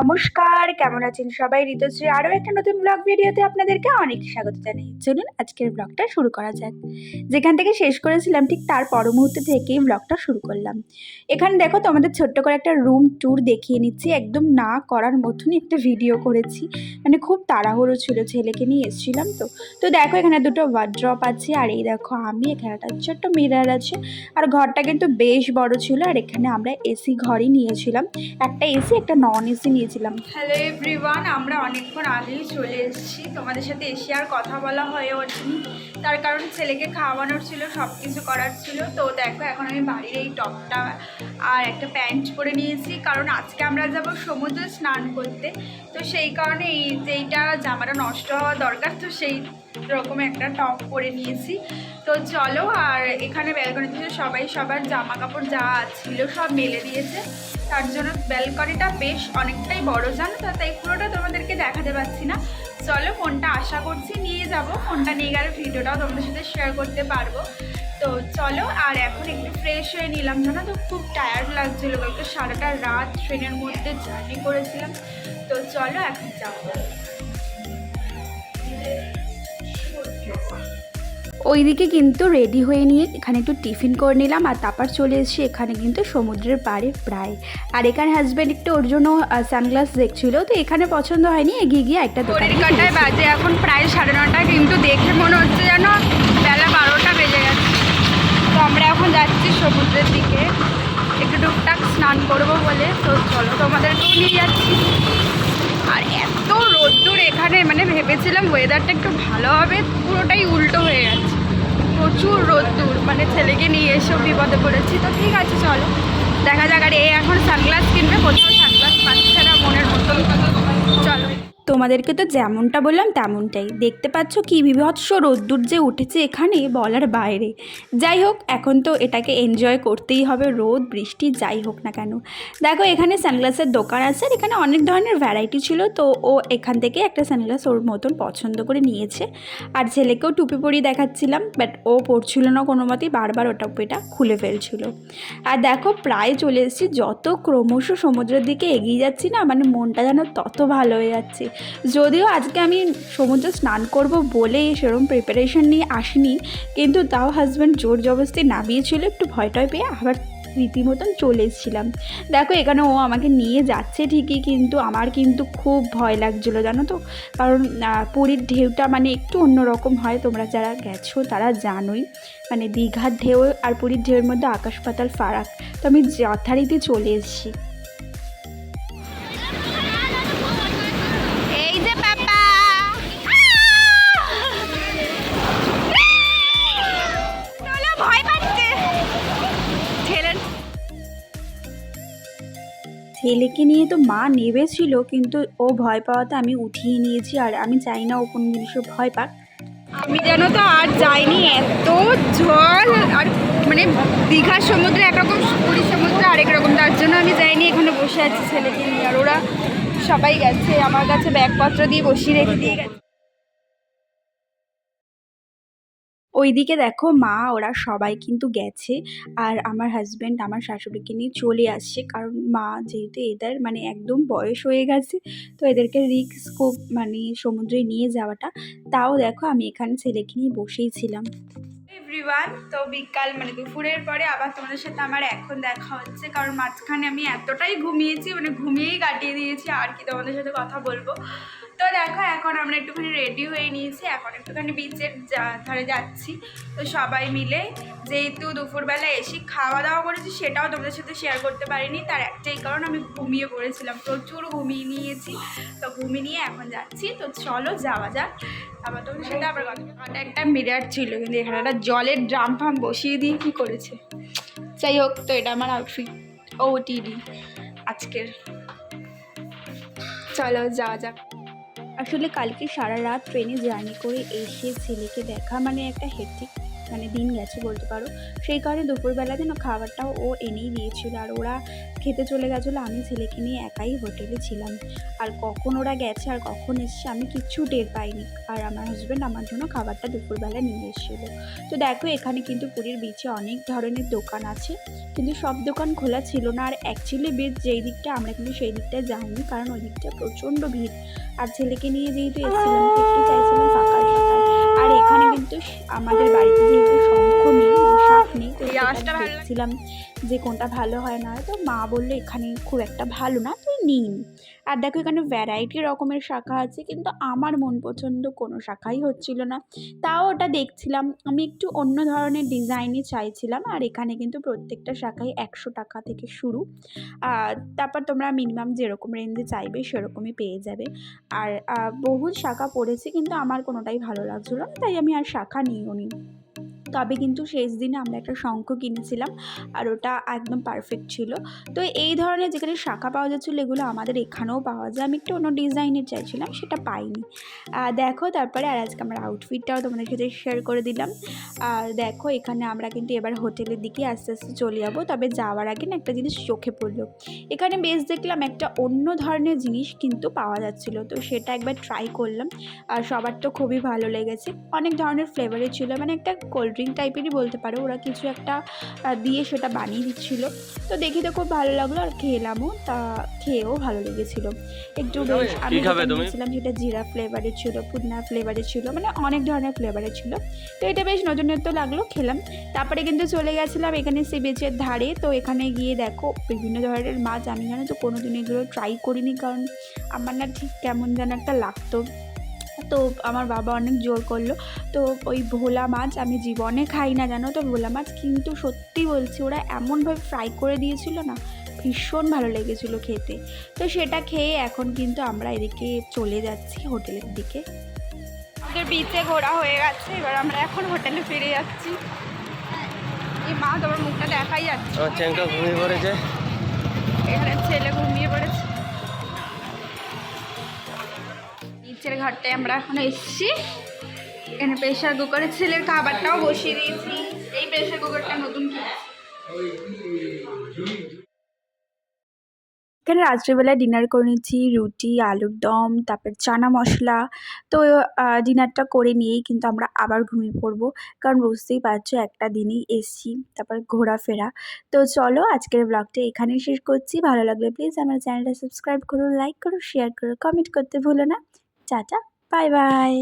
নমস্কার, কেমন আছেন সবাই? ঋতুশ্রী আরও একটা নতুন ব্লগ ভিডিওতে আপনাদেরকে অনেক স্বাগত জানাই। চলুন আজকের ব্লগটা শুরু করা যাক। যেখান থেকে শেষ করেছিলাম, ঠিক তার পর মুহূর্তে থেকেই ব্লগটা শুরু করলাম। এখানে দেখো তোমাদের ছোট্ট করে একটা রুম ট্যুর দেখিয়ে নিচ্ছি। একদম না করার মতনই একটা ভিডিও করেছি। মানে খুব তাড়াহুড়ো ছিল, ছেলেকে নিয়ে এসেছিলাম তো। তো দেখো এখানে দুটো ওয়ার্ড্রপ আছে, আর এই দেখো আমি, এখানে একটা ছোট্ট মিরার আছে। আর ঘরটা কিন্তু বেশ বড় ছিল, আর এখানে আমরা এসি ঘরই নিয়েছিলাম। একটা এসি একটা নন এসি নিয়েছিলাম হ্যালো এভরিওয়ান আমরা অনেকক্ষণ আগেই চলে এসেছি। তোমাদের সাথে এসে আর কথা বলা হয়ে ওঠেনি। তার কারণ ছেলেকে খাওয়ানোর ছিল, সব কিছু করার ছিল। তো দেখো, এখন আমি বাড়ির এই টপটা আর একটা প্যান্ট পরে নিয়েছি। কারণ আজকে আমরা যাব সমুদ্রে স্নান করতে। তো সেই কারণে এই যেইটা জামাটা নষ্ট হওয়া দরকার, তো সেই রকম একটা টপ পরে নিয়েছি। তো চলো, আর এখানে ব্যালকনিতে সবাই সবার জামা কাপড় যা ছিল সব মেলে দিয়েছে। তার জন্য ব্যালকনিটা বেশ অনেকটাই বড় জানো তো, তাই পুরোটা তোমাদেরকে দেখাতে পারছি না। চলো ফোনটা আশা করছি নিয়ে যাব। ফোনটা নিয়ে গেলে ভিডিওটাও তোমাদের সাথে শেয়ার করতে পারব। তো চলো, আর এখন একটু ফ্রেশ হয়ে নিলাম। জানো তো, খুব টায়ার্ড লাগছিল। কালকে সারাটা রাত ট্রেনের মধ্যে জার্নি করেছিলাম। তো চলো, এখন যাব। ওইদিকে কিন্তু রেডি হয়ে নিয়ে এখানে একটু টিফিন করে নিলাম আর তারপর চলে এসেছি এখানে কিন্তু সমুদ্রের পাড়ে প্রায়। আর এখানে হাজব্যান্ড একটু ওর জন্য সানগ্লাস দেখছিল, তো এখানে পছন্দ হয়নি, এগিয়ে গিয়ে একটা দোকানে কাটায় বাজে, এখন প্রায় সাড়ে নটা, কিন্তু দেখে মনে হচ্ছে যেন বেলা বারোটা বেজে গেছে। তো আমরা এখন যাচ্ছি সমুদ্রের দিকে। একটু টুকটাক স্নান করব বলে, তো চলো তোমাদেরকেও নিয়ে যাচ্ছি। আর এত রোদ্দুর এখানে মানে ভেবেছিলাম ওয়েদারটা একটু ভালো হবে, পুরোটাই উল্টো হয়ে গেছে। প্রচুর রোদ্দুর মানে ছেলেকে নিয়ে এসেও বিপদে পড়েছি। তো ঠিক আছে, চলো। দেখা যাক, আর এ এখন সানগ্লাস কিনবে, কোথাও সানগ্লাস পাচ্ছে না মনের মতন। চলো। তোমাদেরকে তো যেমনটা বললাম তেমনটাই। দেখতে পাচ্ছ কি বিভৎস রোদ্দুর যে উঠেছে এখানে বলার বাইরে। যাই হোক, এখন তো এটাকে এনজয় করতেই হবে রোদ, বৃষ্টি, যাই হোক না কেন। দেখো, এখানে সানগ্লাসের দোকান আছে আর এখানে অনেক ধরনের ভ্যারাইটি ছিল। তো ও এখান থেকে একটা সানগ্লাস ওর মতন পছন্দ করে নিয়েছে। আর ছেলেকেও টুপি পরিয়ে দেখাচ্ছিলাম বাট ও পড়ছিল না কোনো মতেই। বারবার ওটা টুপিটা খুলে ফেলছিল। আর দেখো, প্রায় চলে এসেছি। যত ক্রমশ সমুদ্রের দিকে এগিয়ে যাচ্ছি না মানে মনটা যেন তত ভালো হয়ে যাচ্ছে। যদিও আজকে আমি সমুদ্রে স্নান করব বলে সেরকম প্রিপারেশন নিয়ে আসিনি, কিন্তু তাও হাজব্যান্ড জোর জবরদস্তি নামিয়েছিল, একটু ভয় টয় পেয়ে আবার রীতিমতন চলে এসেছিলাম। দেখো, এখানে ও আমাকে নিয়ে যাচ্ছে ঠিকই, কিন্তু আমার কিন্তু খুব ভয় লাগছিল, জানো তো? কারণ পুরীর ঢেউটা মানে একটু অন্যরকম হয়, তোমরা যারা গেছো তারা জানোই। মানে দীঘার ঢেউ আর পুরীর ঢেউয়ের মধ্যে আকাশ পাতাল ফারাক। তো আমি যথারীতি চলে এসেছি। ছেলেকে নিয়ে তো মা নেবেছিল, কিন্তু ও ভয় পাওয়াতে আমি উঠিয়ে নিয়েছি আর আমি চাই না ও কোনো জিনিসও ভয় পাক। আমি যেন তো আর যাইনি, এত জল আর মানে দীঘার সমুদ্রে একরকম পুরীর সমুদ্রে আরেক রকম, তার জন্য আমি যাইনি, এখানে বসে আছি ছেলেকে নিয়ে। আর ওরা সবাই গেছে, আমার কাছে ব্যাগপত্র দিয়ে বসিয়ে রেখে দিয়ে গেছে। ওইদিকে দেখো মা, ওরা সবাই কিন্তু গেছে আর আমার হাজব্যান্ড আমার শাশুড়িকে নিয়ে চলে আসছে। কারণ মা যেহেতু এদের মানে একদম বয়স হয়ে গেছে, তো এদেরকে খুব মানে সমুদ্রে নিয়ে যাওয়াটা। তাও দেখো আমি এখানে ছেলেকে নিয়ে বসেই ছিলাম। এভরিওয়ান তো বিকাল মানে দুপুরের পরে আবার তোমাদের সাথে আমার এখন দেখা হচ্ছে। কারণ মাঝখানে আমি এতটাই ঘুমিয়েছি মানে ঘুমিয়েই কাটিয়ে দিয়েছি। আর কি তোমাদের সাথে কথা বলব? তো দেখো, এখন আমরা একটুখানি রেডি হয়ে নিয়েছি। এখন একটুখানি বিচের ধারে যাচ্ছি। তো সবাই মিলে যেহেতু দুপুরবেলা এসে খাওয়া দাওয়া করেছি, সেটাও তোমাদের সাথে শেয়ার করতে পারিনি। তার একটাই কারণ, আমি ঘুমিয়ে পড়েছিলাম। প্রচুর ঘুমিয়ে নিয়েছি। তো ঘুমিয়ে নিয়ে এখন যাচ্ছি। তো চলো যাওয়া যাক। আবার তোমাদের সাথে আবার কথা একটা মিরার ছিল, কিন্তু এখানে একটা জলের ড্রাম ফাম বসিয়ে দিয়ে কী করেছে? যাই হোক, তো এটা আমার আউটফিট ও টিডি আজকের। চলো যাওয়া যাক। আসলে কালকে সারা রাত ট্রেনে জার্নি করে এসে ছেলেকে দেখা মানে একটা হেক্টিক মানে দিন গেছে বলতে পারো। সেই কারণে দুপুরবেলাতে না খাবারটাও ও এনেই দিয়েছিল। আর ওরা খেতে চলে গেছিল, আমি ছেলেকে নিয়ে একাই হোটেলে ছিলাম। আর কখন ওরা গেছে আর কখন এসছে আমি কিচ্ছু টের পাইনি। আর আমার হাজব্যান্ড আমার জন্য খাবারটা দুপুরবেলা নিয়ে এসেছিল। তো দেখো, এখানে কিন্তু পুরীর বিচে অনেক ধরনের দোকান আছে। কিন্তু সব দোকান খোলা ছিল না। আর অ্যাকচুয়ালি বিচ যেই দিকটা আমরা কিন্তু সেই দিকটায় যাইনি। কারণ ওই দিকটা প্রচণ্ড ভিড়। আর ছেলেকে নিয়ে যেহেতু এসেছিলাম একটু চাইছিলাম আর এখানে কিন্তু আমাদের বাড়িতে যেহেতু শঙ্খ নেই শাক নেই তো। দেখছিলাম যে কোনটা ভালো হয় না হয়। তো মা বলল এখানে খুব একটা ভালো না তুই নিন আর দেখো এখানে ভ্যারাইটি রকমের শাখা আছে, কিন্তু আমার মন পছন্দ কোনো শাখাই হচ্ছিল না। তাও ওটা দেখছিলাম, আমি একটু অন্য ধরনের ডিজাইনই চাইছিলাম, আর এখানে কিন্তু প্রত্যেকটা শাখায় একশো টাকা থেকে শুরু। তারপর তোমরা মিনিমাম যেরকম রেঞ্জে চাইবে সেরকমই পেয়ে যাবে। আর বহু শাখা পড়েছি, কিন্তু আমার কোনোটাই ভালো লাগছিল না, তাই আমি আর শাখা নিইও নি। তবে কিন্তু শেষ দিনে আমরা একটা শঙ্খ কিনেছিলাম আর ওটা একদম পারফেক্ট ছিল। তো এই ধরনের যেখানে শাখা পাওয়া যাচ্ছিল, এগুলো আমাদের এখানেও পাওয়া যায়। আমি একটু অন্য ডিজাইনের চাইছিলাম, সেটা পাইনি। দেখো তারপরে আর আজকে আমার আউটফিটটাও তোমাদের সাথে শেয়ার করে দিলাম। আর দেখো এখানে আমরা কিন্তু এবার হোটেলের দিকে আস্তে আস্তে চলে যাব, তবে যাওয়ার আগে না একটা জিনিস চোখে পড়ল। এখানে বেশ দেখলাম একটা অন্য ধরনের জিনিস কিন্তু পাওয়া যাচ্ছিল, তো সেটা একবার ট্রাই করলাম। আর সবার তো খুবই ভালো লেগেছে। অনেক ধরনের ফ্লেভারের ছিল মানে একটা কোল্ড ড্রিঙ্ক টাইপেরই বলতে পারো। ওরা কিছু একটা দিয়ে সেটা বানিয়ে দিচ্ছিল। তো দেখি তো খুব ভালো লাগল আর খেলামও তা খেয়েও ভালো লেগেছিলো। একটু বেশ আমি যেটা সেটা জিরা ফ্লেভারের ছিল পুদিনা ফ্লেভারের ছিল মানে অনেক ধরনের ফ্লেভারের ছিল। তো এটা বেশ নতুন নতুন লাগল খেলাম। তারপরে কিন্তু চলে গেছিলাম এখানে সি বিচের ধারে। তো এখানে গিয়ে দেখো বিভিন্ন ধরনের মাছ। আমি জানো তো কোনো দিন এগুলো ট্রাই করিনি কারণ আমার না ঠিক কেমন যেন একটা লাগতো। তো আমার বাবা অনেক জোর করল। তো ওই ভোলা মাছ আমি জীবনে খাই না জানো তো ভোলা মাছ? কিন্তু সত্যি বলছি ওরা এমনভাবে ফ্রাই করে দিয়েছিল না ভীষণ ভালো লেগেছিলো খেতে। তো সেটা খেয়ে এখন কিন্তু আমরা এদিকে চলে যাচ্ছি হোটেলের দিকে। আমাদের বিচে ঘোরা হয়ে গেছে এবার আমরা এখন হোটেলে ফিরে যাচ্ছি। এই মা তোমার মুখটা দেখাই যাচ্ছে। ছেলে ঘুমিয়ে পড়েছে। নিচের ঘরটায় আমরা এখন এসেছি। এখানে প্রেশার কুকারে ছেলের খাবারটাও বসিয়ে দিয়েছি। এই প্রেশার কুকারটা নতুন এখানে রাত্রিবেলায় ডিনার করে নিচ্ছি রুটি, আলুর দম, তারপর চানা মশলা। তো ডিনারটা করে নিয়েই কিন্তু আমরা আবার ঘুমিয়ে পড়ব। কারণ বুঝতেই পারছ একটা দিনই এসছি, তারপর ঘোরাফেরা। তো চলো আজকের ব্লগটা এখানেই শেষ করছি। ভালো লাগলে প্লিজ আমার চ্যানেলটা সাবস্ক্রাইব করো লাইক করো শেয়ার করো কমেন্ট করতে ভুলো না। Tata bye bye.